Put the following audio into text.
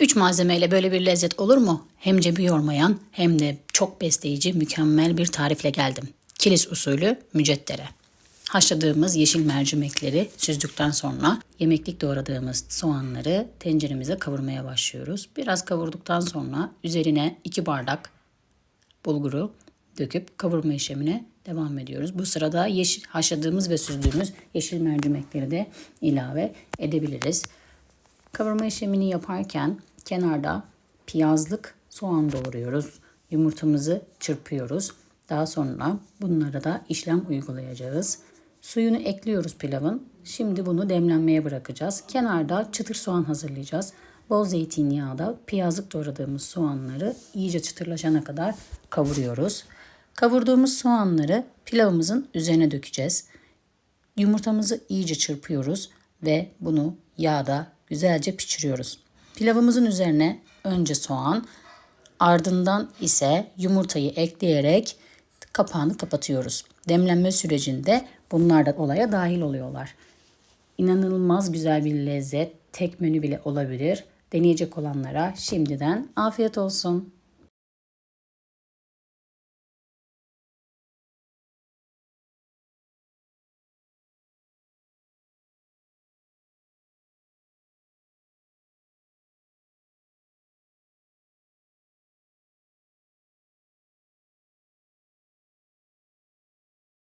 Üç malzemeyle böyle bir lezzet olur mu? Hem cebi yormayan hem de çok besleyici mükemmel bir tarifle geldim. Kilis usulü mücettere. Haşladığımız yeşil mercimekleri süzdükten sonra yemeklik doğradığımız soğanları tenceremize kavurmaya başlıyoruz. Biraz kavurduktan sonra üzerine 2 bardak bulguru döküp kavurma işlemine devam ediyoruz. Bu sırada yeşil, haşladığımız ve süzdüğümüz yeşil mercimekleri de ilave edebiliriz. Kavurma işlemini yaparken kenarda piyazlık soğan doğruyoruz. Yumurtamızı çırpıyoruz. Daha sonra bunlara da işlem uygulayacağız. Suyunu ekliyoruz pilavın. Şimdi bunu demlenmeye bırakacağız. Kenarda çıtır soğan hazırlayacağız. Bol zeytinyağda piyazlık doğradığımız soğanları iyice çıtırlaşana kadar kavuruyoruz. Kavurduğumuz soğanları pilavımızın üzerine dökeceğiz. Yumurtamızı iyice çırpıyoruz ve bunu yağda güzelce pişiriyoruz. Pilavımızın üzerine önce soğan, ardından ise yumurtayı ekleyerek kapağını kapatıyoruz. Demlenme sürecinde bunlar da olaya dahil oluyorlar. İnanılmaz güzel bir lezzet, tek menü bile olabilir. Deneyecek olanlara şimdiden afiyet olsun.